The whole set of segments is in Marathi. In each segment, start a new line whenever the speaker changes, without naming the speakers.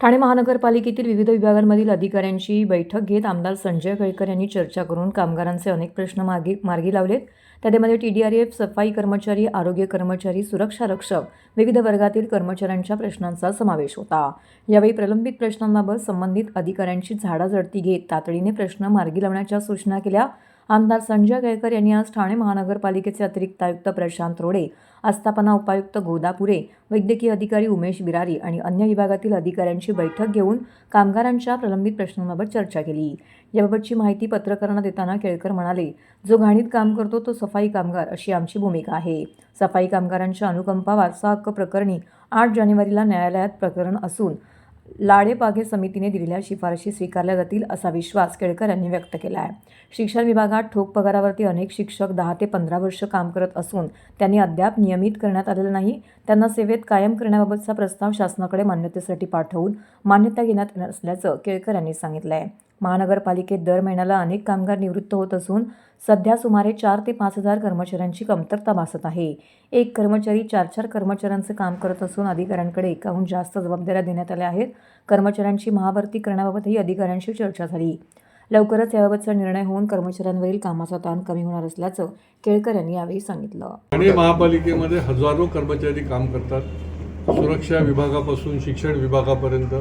ठाणे महानगरपालिकेतील विविध विभागांमधील अधिकाऱ्यांची बैठक घेत आमदार संजय केळकर यांनी चर्चा करून कामगारांचे अनेक प्रश्न मार्गी मार्गी लावलेत. त्यामध्ये टी डी आर एफ सफाई कर्मचारी आरोग्य कर्मचारी सुरक्षा रक्षक विविध वर्गातील कर्मचाऱ्यांच्या प्रश्नांचा समावेश होता. यावेळी प्रलंबित प्रश्नांबाबत संबंधित अधिकाऱ्यांची झाडाझडती घेत तातडीने प्रश्न मार्गी लावण्याच्या सूचना केल्या. आमदार संजय केळकर यांनी आज ठाणे महानगरपालिकेचे अतिरिक्त आयुक्त प्रशांत रोडे आस्थापना उपायुक्त गोदापुरे वैद्यकीय अधिकारी उमेश बिरारी आणि अन्य विभागातील अधिकाऱ्यांची बैठक घेऊन कामगारांच्या प्रलंबित प्रश्नांबाबत चर्चा केली. याबाबतची माहिती पत्रकारांना देताना केळकर म्हणाले जो घाणीत काम करतो तो सफाई कामगार अशी आमची भूमिका आहे. सफाई कामगारांच्या अनुकंपा वारसा हक्क प्रकरणी आठ जानेवारीला न्यायालयात प्रकरण असून लाडेबागे समितीने दिलेल्या शिफारशी स्वीकारल्या जातील असा विश्वास केळकर यांनी व्यक्त केला आहे. शिक्षण विभागात ठोक पगारावरती अनेक शिक्षक दहा ते पंधरा वर्ष काम करत असून त्यांनी अद्याप नियमित करण्यात आलेलं नाही. त्यांना सेवेत कायम करण्याबाबतचा प्रस्ताव शासनाकडे मान्यतेसाठी पाठवून मान्यता घेण्यात येणार असल्याचं केळकर यांनी सांगितलं आहे महानगरपालिकेत दर महिन्याला अनेक कामगार निवृत्त होत असून सध्या सुमारे चार ते पाच हजार कर्मचाऱ्यांची कमतरता भासत आहे. एक कर्मचारी चार चार कर्मचाऱ्यांचं काम करत असून अधिकाऱ्यांकडे एकाहून जास्त जबाबदाऱ्या देण्यात आल्या आहेत. कर्मचाऱ्यांची महाभरती करण्याबाबतही अधिकाऱ्यांशी चर्चा झाली. लवकरच याबाबतचा निर्णय होऊन कर्मचाऱ्यांवरील कामाचा ताण कमी होणार असल्याचं केळकर यांनी यावेळी सांगितलं.
ठाणे महापालिकेमध्ये हजारो कर्मचारी काम करतात. सुरक्षा विभागापासून शिक्षण विभागापर्यंत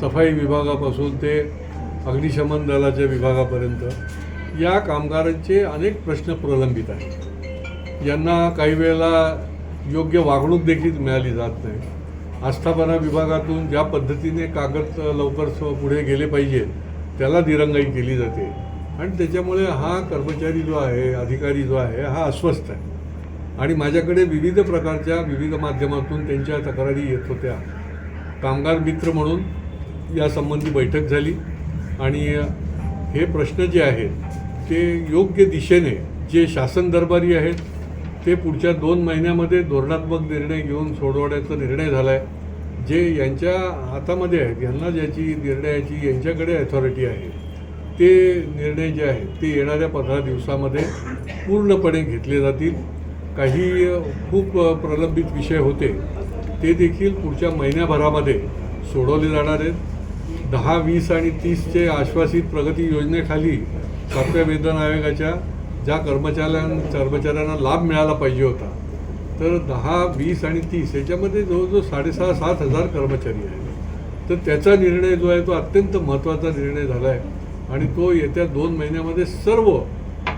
सफाई विभागापासून ते अग्निशमन दलाच्या विभागापर्यंत या कामगारांचे अनेक प्रश्न प्रलंबित आहेत. यांना काही वेळेला योग्य वागणूक देखील मिळाली जात नाही. आस्थापना विभागातून ज्या पद्धतीने कागद लवकर पुढे गेले पाहिजे त्याला दिरंगाई केली जाते. आणि त्याच्यामुळे हा कर्मचारी जो आहे अधिकारी जो आहे हा अस्वस्थ आहे. आणि माझ्याकडे विविध प्रकारच्या विविध माध्यमातून त्यांच्या तक्रारी येत होत्या. कामगार मित्र म्हणून यासंबंधी बैठक झाली. आणि हे प्रश्न जे आहेत ते योग्य दिशेने जे शासन दरबारी आहेत ते पुढच्या दोन महिन्यामध्ये धोरणात्मक निर्णय घेऊन सोडवण्याचा निर्णय झाला आहे जे यांच्या हातामध्ये आहेत यांना ज्याची निर्णयाची यांच्याकडे अथॉरिटी आहे ते निर्णय जे आहेत ते येणाऱ्या पंधरा दिवसामध्ये पूर्णपणे घेतले जातील. काही खूप प्रलंबित विषय होते ते देखील पुढच्या महिन्याभरामध्ये सोडवले जाणार आहेत. दहा वीस आणि तीसचे आश्वासित प्रगती योजनेखाली सातव्या वेतन आयोगाच्या ज्या कर्मचाऱ्यां कर्मचाऱ्यांना लाभ मिळाला पाहिजे होता तर दहा वीस आणि तीस याच्यामध्ये जवळजवळ साडेसहा सात हजार कर्मचारी आहेत. तर त्याचा निर्णय जो आहे तो अत्यंत महत्त्वाचा निर्णय झाला आहे आणि तो येत्या दोन महिन्यामध्ये सर्व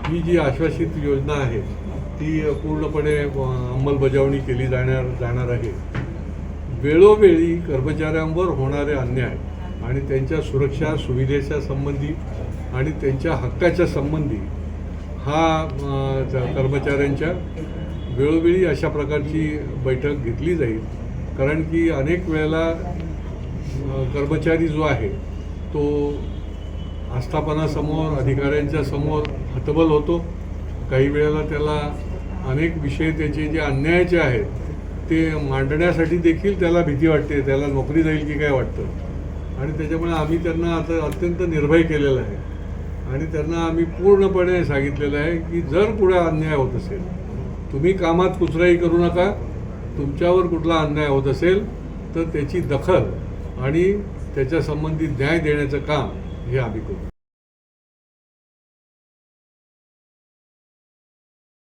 ही जी आश्वासित योजना आहे ती पूर्णपणे अंमलबजावणी केली जाणार जाणार आहे. वेळोवेळी कर्मचाऱ्यांवर होणारे अन्याय आणि त्यांच्या सुरक्षा सुविधेच्या संबंधी आणि त्यांच्या हक्काच्या संबंधी हा कर्मचाऱ्यांच्या वेळोवेळी अशा प्रकारची बैठक घेतली जाईल. कारण की अनेक वेळेला कर्मचारी जो आहे तो आस्थापनासमोर अधिकाऱ्यांच्या समोर हतबल होतो. काही वेळेला त्याला अनेक विषय त्याचे जे अन्यायाचे आहेत ते मांडण्यासाठी देखील त्याला भीती वाटते. त्याला नोकरी जाईल की काय वाटतं? आणि त्याच्यामुळे आम्ही त्यांना आता अत्यंत निर्भय केलेलं आहे. आणि त्यांना आम्ही पूर्णपणे सांगितलेलं आहे की जर पुढे अन्याय होत असेल तुम्ही कामात कुचराई करू नका तुमच्यावर कुठला अन्याय होत असेल तर त्याची दखल आणि त्याच्या संबंधित न्याय देण्याचं काम हे आम्ही करू.